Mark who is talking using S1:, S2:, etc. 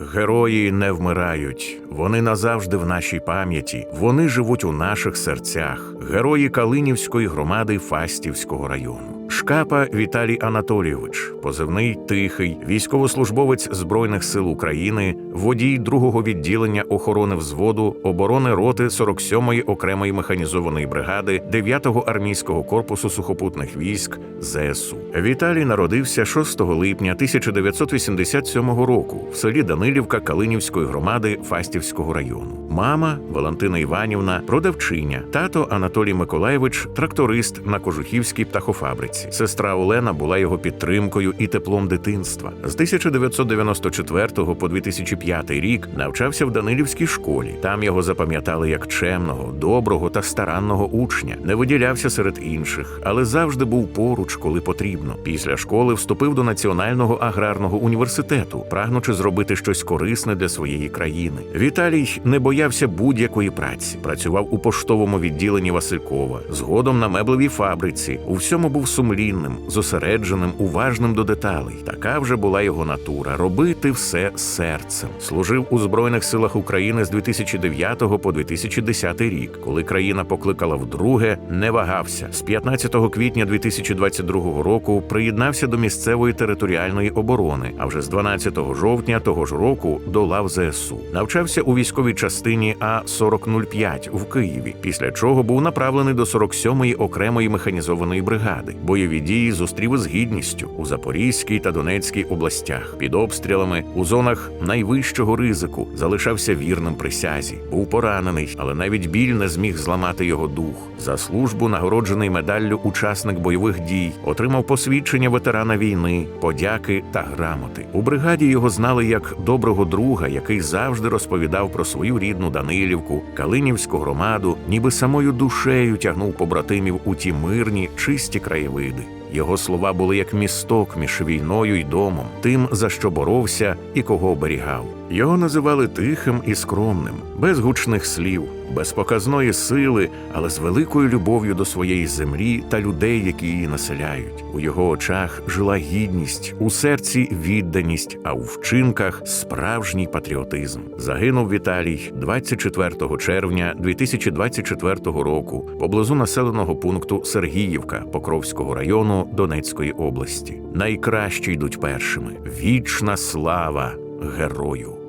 S1: Герої не вмирають, вони назавжди в нашій пам'яті, вони живуть у наших серцях. Герої Калинівської громади Фастівського району. Шкапа Віталій Анатолійович, позивний тихий, військовослужбовець Збройних сил України, водій другого відділення охорони взводу оборони роти 47-ї окремої механізованої бригади 9-го армійського корпусу сухопутних військ ЗСУ. Віталій народився 6 липня 1987 року в селі Данилівка Калинівської громади Фастівського району. Мама Валентина Іванівна, продавчиня, тато Анатолій Миколаєвич, тракторист на кожухівській птахофабриці. Сестра Олена була його підтримкою і теплом дитинства. З 1994 по 2005 рік навчався в Данилівській школі. Там його запам'ятали як чемного, доброго та старанного учня. Не виділявся серед інших, але завжди був поруч, коли потрібно. Після школи вступив до Національного аграрного університету, прагнучи зробити щось корисне для своєї країни. Віталій не боявся будь-якої праці. Працював у поштовому відділенні Василькова, згодом на меблевій фабриці. У всьому був сумлінним, зосередженим, уважним до деталей. Така вже була його натура робити все серцем. Служив у Збройних силах України з 2009 по 2010 рік. Коли країна покликала вдруге, не вагався. З 15 квітня 2022 року приєднався до місцевої територіальної оборони. А вже з 12 жовтня того ж року до лав ЗСУ. Навчався у військовій частині А 4005 в Києві. Після чого був направлений до 47-ї окремої механізованої бригади. Бойові дії зустрів із гідністю у Запорізькій та Донецькій областях. Під обстрілами у зонах найвищого ризику залишався вірним присязі. Був поранений, але навіть біль не зміг зламати його дух. За службу нагороджений медаллю учасник бойових дій, отримав посвідчення ветерана війни, подяки та грамоти. У бригаді його знали як доброго друга, який завжди розповідав про свою рідну Данилівку, Калинівську громаду, ніби самою душею тягнув побратимів у ті мирні, чисті краєвиди. України. Його слова були як місток між війною й домом, тим, за що боровся і кого оберігав. Його називали тихим і скромним, без гучних слів, без показної сили, але з великою любов'ю до своєї землі та людей, які її населяють. У його очах жила гідність, у серці відданість, а у вчинках справжній патріотизм. Загинув Віталій 24 червня 2024 року поблизу населеного пункту Сергіївка Покровського району Донецької області. Найкращі йдуть першими. Вічна слава герою.